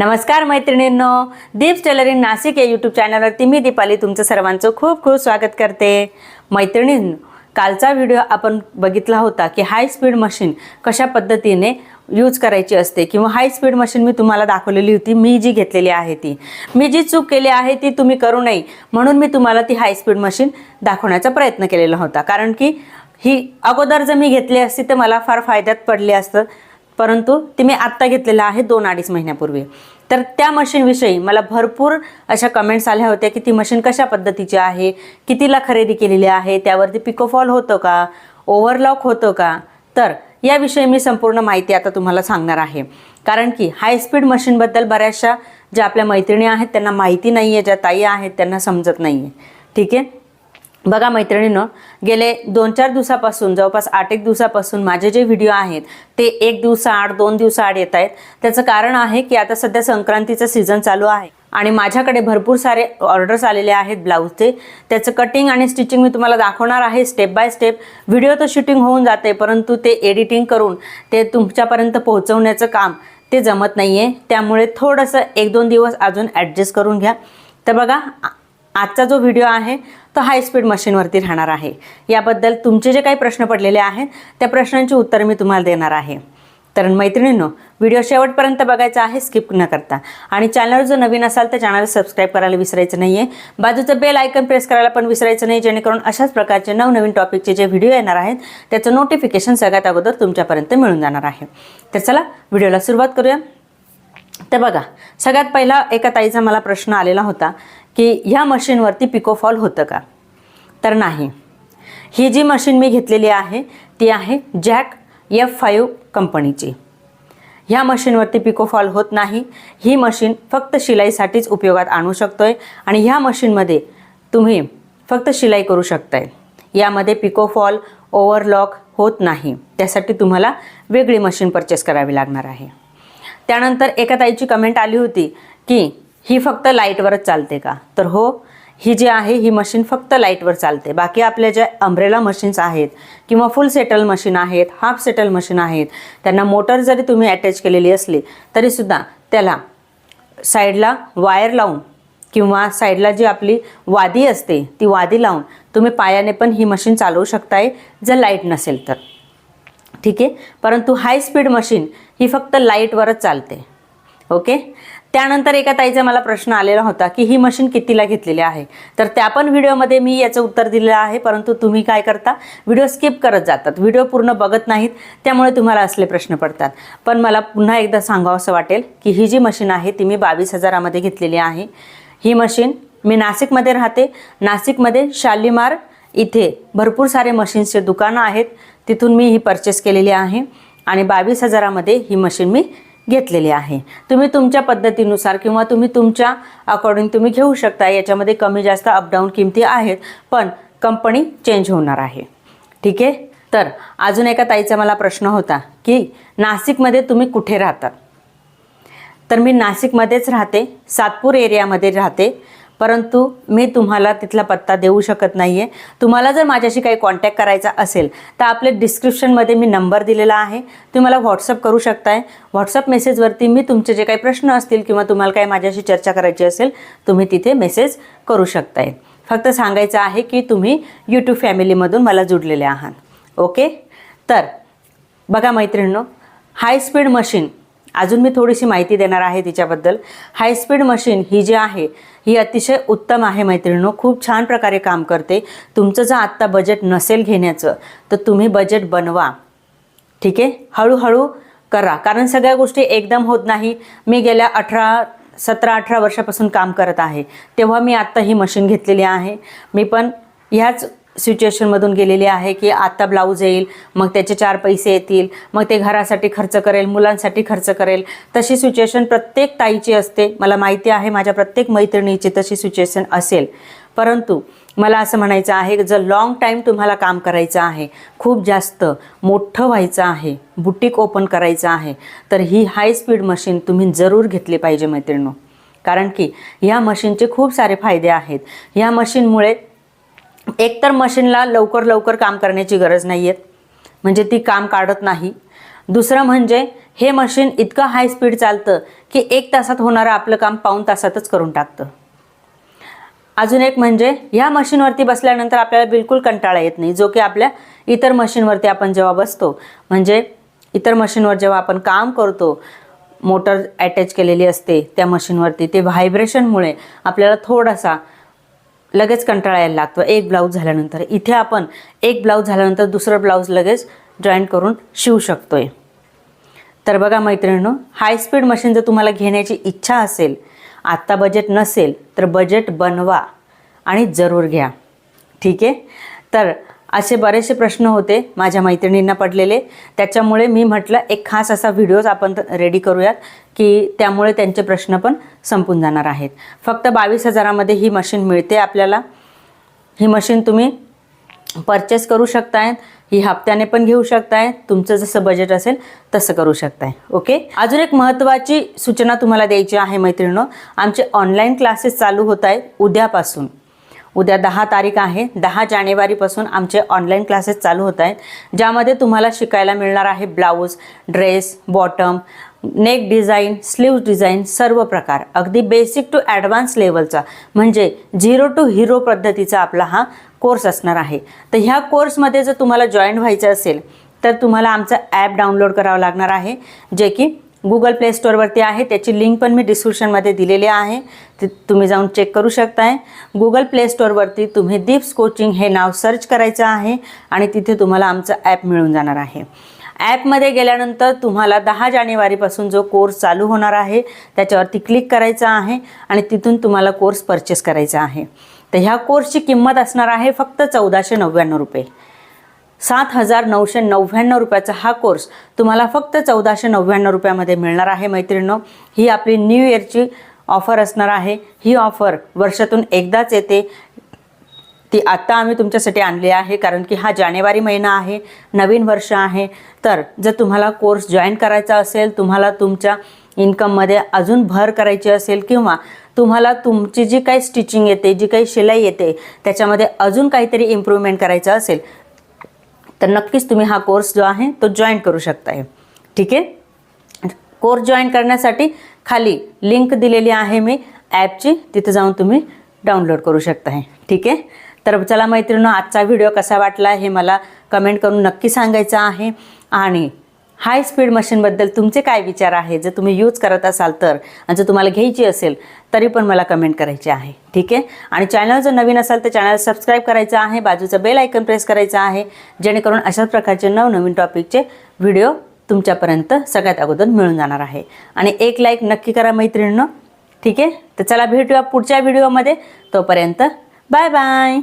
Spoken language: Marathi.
नमस्कार मैत्रिणींनो दीप टेलरिंग नाशिक या यूट्यूब चॅनलवरती मी दीपाली तुमचं सर्वांचं खूप खूप स्वागत करते. मैत्रिणींनो कालचा व्हिडिओ आपण बघितला होता की हाय स्पीड मशीन कशा पद्धतीने यूज करायची असते किंवा हाय स्पीड मशीन मी तुम्हाला दाखवलेली होती मी जी घेतलेली आहे ती. मी जी चूक केली आहे ती तुम्ही करू नये म्हणून मी तुम्हाला ती हाय स्पीड मशीन दाखवण्याचा प्रयत्न केलेला होता. कारण की ही अगोदर जर मी घेतली असती तर मला फार फायद्यात पडली असतं. परंतु ती मी आत्ता घेतलेलं आहे दोन अडीच महिन्यापूर्वी. तर त्या मशीनविषयी मला भरपूर अशा कमेंट्स आल्या होत्या की ती मशीन कशा पद्धतीची आहे कितीला खरेदी केलेली आहे त्यावरती पिकोफॉल होतं का ओव्हरलॉक होतं का? तर याविषयी मी संपूर्ण माहिती आता तुम्हाला सांगणार आहे. कारण की हाय स्पीड मशीनबद्दल बऱ्याचशा ज्या आपल्या मैत्रिणी आहेत त्यांना माहिती नाही आहे ज्या ताई आहेत त्यांना समजत नाही आहे ठीक आहे? बघा मैत्रिणीनं गेले दोन चार दिवसापासून जवळपास आठ एक दिवसापासून माझे जे व्हिडिओ आहेत ते एक दिवसाआड दोन दिवसाआड येत आहेत. त्याचं कारण आहे की आता सध्या संक्रांतीचं सीझन चालू आहे. आणि माझ्याकडे भरपूर सारे ऑर्डर्स आलेले आहेत ब्लाऊजचे त्याचं कटिंग आणि स्टिचिंग मी तुम्हाला दाखवणार आहे स्टेप बाय स्टेप व्हिडिओ तर शूटिंग होऊन जाते परंतु ते एडिटिंग करून ते तुमच्यापर्यंत पोहोचवण्याचं काम ते जमत नाही आहे त्यामुळे थोडंसं एक दोन दिवस अजून ॲडजस्ट करून घ्या. तर बघा आजचा जो व्हिडिओ आहे तो हाय स्पीड मशीनवरती राहणार आहे. याबद्दल तुमचे जे काही प्रश्न पडलेले आहेत त्या प्रश्नांची उत्तरं मी तुम्हाला देणार आहे. तर मैत्रिणींनो व्हिडिओ शेवटपर्यंत बघायचा आहे स्किप न करता. आणि चॅनलवर जर नवीन असाल तर चॅनल सबस्क्राईब करायला विसरायचं नाही आहे बाजूचं बेल आयकन प्रेस करायला पण विसरायचं नाही जेणेकरून अशाच प्रकारचे नवनवीन टॉपिकचे जे व्हिडिओ येणार आहेत त्याचं नोटिफिकेशन सगळ्यात अगोदर तुमच्यापर्यंत मिळून जाणार आहे. तर चला व्हिडिओला सुरुवात करूया. तर बघा सगळ्यात पहिला एका ताईचा मला प्रश्न आलेला होता. की ह्या मशीनवरती पिकोफॉल होतं का? तर नाही. ही जी मशीन मी घेतलेली आहे ती आहे जॅक एफ फाईव्ह कंपनीची. ह्या मशीनवरती पिकोफॉल होत नाही. ही मशीन फक्त शिलाईसाठीच उपयोगात आणू शकतो आहे आणि ह्या मशीनमध्ये तुम्ही फक्त शिलाई करू शकताय. यामध्ये पिकोफॉल ओव्हरलॉक होत नाही. त्यासाठी तुम्हाला वेगळी मशीन परचेस करावी लागणार आहे. त्यानंतर एका ताईची कमेंट आली होती की ही फक्त लाईटवरच चालते का? तर हो ही जी आहे ही मशीन फक्त लाईटवर चालते. बाकी आपल्या ज्या अम्ब्रेला मशीन्स आहेत किंवा फुल सेटल मशीन आहेत हाफ सेटल मशीन आहेत त्यांना मोटर जरी तुम्ही अटॅच केलेली असली तरीसुद्धा त्याला साईडला वायर लावून किंवा साईडला जी आपली वादी असते ती वादी लावून तुम्ही पायाने पण ही मशीन चालवू शकताय जर लाइट नसेल तर. ठीक आहे? परंतु हाय स्पीड मशीन ही फक्त लाईटवरच चालते. ओके त्यानंतर एका ताईचा मला प्रश्न आलेला होता की ही मशीन कितीला घेतलेली आहे? तर त्या पण व्हिडिओमध्ये मी याचं उत्तर दिलेलं आहे परंतु तुम्ही काय करता? व्हिडिओ स्किप करत जातात. व्हिडिओ पूर्ण बघत नाहीत त्यामुळे तुम्हाला असले प्रश्न पडतात. पण मला पुन्हा एकदा सांगावं असं वाटेल की ही जी मशीन आहे ती मी बावीस हजारामध्ये घेतलेली आहे. ही मशीन मी नाशिकमध्ये राहते. नाशिकमध्ये शालीमार इथे भरपूर सारे मशीन्सचे दुकानं आहेत. तिथून मी ही परचेस केलेली आहे आणि बावीस हजारामध्ये ही मशीन मी घेतलेली आहे. तुम्ही तुमच्या पद्धतीनुसार किंवा तुम्ही तुमच्या अकॉर्डिंग तुम्ही घेऊ शकता. याच्यामध्ये कमी जास्त अपडाऊन किमती आहेत पण कंपनी चेंज होणार आहे. ठीक आहे? तर अजून एका ताईचा मला प्रश्न होता की नाशिकमध्ये तुम्ही कुठे राहतात तर मी नाशिकमध्येच राहते सातपूर एरियामध्ये राहते. परंतु मी तुम्हाला तिथला पत्ता देऊ शकत नाही आहे तुम्हाला जर माझ्याशी काही कॉन्टॅक्ट करायचा असेल तर आपले डिस्क्रिप्शनमध्ये मी नंबर दिलेला आहे. तुम्ही मला व्हॉट्सअप करू शकताय. व्हॉट्सअप मेसेजवरती मी तुमचे जे काही प्रश्न असतील किंवा तुम्हाला काही माझ्याशी चर्चा करायची असेल तुम्ही तिथे मेसेज करू शकताय. फक्त सांगायचं आहे की तुम्ही यूट्यूब फॅमिलीमधून मला जुडलेले आहात. ओके तर बघा मैत्रिणींनो हाय स्पीड मशीन अजून मी थोडीशी माहिती देणार आहे तिच्याबद्दल. हाय स्पीड मशीन ही जी आहे ही अतिशय उत्तम आहे मैत्रिणीनो. खूप छान प्रकारे काम करते. तुमचं जर आत्ता बजेट नसेल घेण्याचं तर तुम्ही बजेट बनवा. ठीक आहे? हळूहळू करा. कारण सगळ्या गोष्टी एकदम होत नाही. मी गेल्या अठरा सतरा अठरा वर्षापासून काम करत आहे. तेव्हा मी आत्ता ही मशीन घेतलेली आहे. मी पण ह्याच सिच्युएशनमधून गेलेली आहे की आत्ता ब्लाऊज येईल मग त्याचे चार पैसे येतील मग ते घरासाठी खर्च करेल मुलांसाठी खर्च करेल. तशी सिच्युएशन प्रत्येक ताईची असते. मला माहिती आहे माझ्या प्रत्येक मैत्रिणीची तशी सिच्युएशन असेल. परंतु मला असं म्हणायचं आहे की जर लॉंग टाईम तुम्हाला काम करायचं आहे खूप जास्त मोठं व्हायचं आहे बुटीक ओपन करायचं आहे तर ही हाय स्पीड मशीन तुम्ही जरूर घेतली पाहिजे मैत्रिणी कारण की ह्या मशीनचे खूप सारे फायदे आहेत. ह्या मशीनमुळे एकतर मशीनला लवकर लवकर काम करण्याची गरज नाही आहे म्हणजे ती काम काढत नाही. दुसरं म्हणजे हे मशीन इतकं हाय स्पीड चालतं की एक तासात होणारं आपलं काम पाऊण तासातच करून टाकतं. अजून एक म्हणजे ह्या मशीनवरती बसल्यानंतर आपल्याला बिलकुल कंटाळा येत नाही. जो की आपल्या इतर मशीनवरती आपण जेव्हा बसतो म्हणजे इतर मशीनवर जेव्हा आपण काम करतो मोटर अटॅच केलेली असते त्या मशीनवरती ते व्हायब्रेशनमुळे आपल्याला थोडासा लगेच कंटाळा यायला लागतो. एक ब्लाऊज झाल्यानंतर. इथे आपण एक ब्लाऊज झाल्यानंतर दुसरं ब्लाऊज लगेच जॉईन करून शिवू शकतोय. तर बघा मैत्रिणींनो हाय स्पीड मशीन जर तुम्हाला घेण्याची इच्छा असेल आत्ता बजेट नसेल तर बजेट बनवा आणि जरूर घ्या. ठीक आहे? तर असे बरेचसे प्रश्न होते माझ्या मैत्रिणींना पडलेले. त्याच्यामुळे मी म्हटलं एक खास असा व्हिडिओज आपण रेडी करूयात की त्यामुळे त्यांचे प्रश्न पण संपून जाणार आहेत. फक्त बावीस हजारामध्ये ही मशीन मिळते आपल्याला. ही मशीन तुम्ही परचेस करू शकतायत ही हप्त्याने पण घेऊ शकताय तुमचं जसं बजेट असेल तसं करू शकताय. ओके अजून एक महत्त्वाची सूचना तुम्हाला द्यायची आहे मैत्रिणीनं आमचे ऑनलाईन क्लासेस चालू होत आहेत उद्यापासून. उद्या दहा तारीख आहे. दहा जानेवारीपासून आमचे ऑनलाईन क्लासेस चालू होत आहेत. ज्यामध्ये तुम्हाला शिकायला मिळणार आहे blouse dress bottom neck design sleeve design सर्व प्रकार. अगदी बेसिक टू ॲडव्हान्स लेवलचा म्हणजे झिरो टू हिरो पद्धतीचा आपला हा कोर्स असणार आहे. तर ह्या कोर्समध्ये जर तुम्हाला जॉईन व्हायचं असेल तर तुम्हाला आमचं ॲप डाउनलोड करावं लागणार आहे जे की गुगल प्ले स्टोअरवरती आहे. त्याची लिंक पण मी डिस्क्रिप्शनमध्ये दिलेली आहे. ती तुम्ही जाऊन चेक करू शकताय. गुगल प्ले स्टोअरवरती तुम्ही दीप्स कोचिंग हे नाव सर्च करायचं आहे आणि तिथे तुम्हाला आमचं ॲप मिळून जाणार आहे. ॲपमध्ये गेल्यानंतर तुम्हाला दहा जानेवारीपासून जो कोर्स चालू होणार आहे त्याच्यावरती क्लिक करायचं आहे आणि तिथून तुम्हाला कोर्स परचेस करायचा आहे. तर ह्या कोर्सची किंमत असणार आहे फक्त चौदाशे नव्याण्णव रुपये. सात हजार नऊशे नव्याण्णव रुपयाचा हा कोर्स तुम्हाला फक्त चौदाशे नव्याण्णव रुपयामध्ये मिळणार आहे मैत्रिणींनो. ही आपली न्यू इयरची ऑफर असणार आहे. ही ऑफर वर्षातून एकदाच येते. ती आत्ता आम्ही तुमच्यासाठी आणली आहे कारण की हा जानेवारी महिना आहे नवीन वर्ष आहे. तर जर तुम्हाला कोर्स जॉईन करायचा असेल तुम्हाला तुमच्या इन्कममध्ये अजून भर करायची असेल किंवा तुम्हाला तुमची जी काही स्टिचिंग येते जी काही शिलाई येते त्याच्यामध्ये अजून काहीतरी इम्प्रूव्हमेंट करायचं असेल तर नक्कीच तुम्ही हा कोर्स जो आहे तो जॉईन करू शकताय. ठीक आहे? कोर्स जॉईन करण्यासाठी खाली लिंक दिलेली आहे मी ॲपची तिथे जाऊन तुम्ही डाउनलोड करू शकताय. ठीक आहे? तर चला मैत्रिणी आजचा व्हिडिओ कसा वाटला हे मला कमेंट करून नक्की सांगायचं आहे. आणि हाय स्पीड मशीनबद्दल तुमचे काय विचार आहे? जर तुम्ही यूज करत असाल तर आणि जर तुम्हाला घ्यायची असेल तरी पण मला कमेंट करायची आहे. ठीक आहे? आणि चॅनल जर नवीन असाल तर चॅनल सबस्क्राईब करायचं आहे बाजूचं बेल आयकन प्रेस करायचं आहे जेणेकरून अशाच प्रकारचे नवनवीन टॉपिकचे व्हिडिओ तुमच्यापर्यंत सगळ्यात अगोदर मिळून जाणार आहे. आणि एक लाईक नक्की करा मैत्रिणींनो. ठीक आहे? तर चला भेटूया पुढच्या व्हिडिओमध्ये तोपर्यंत बाय बाय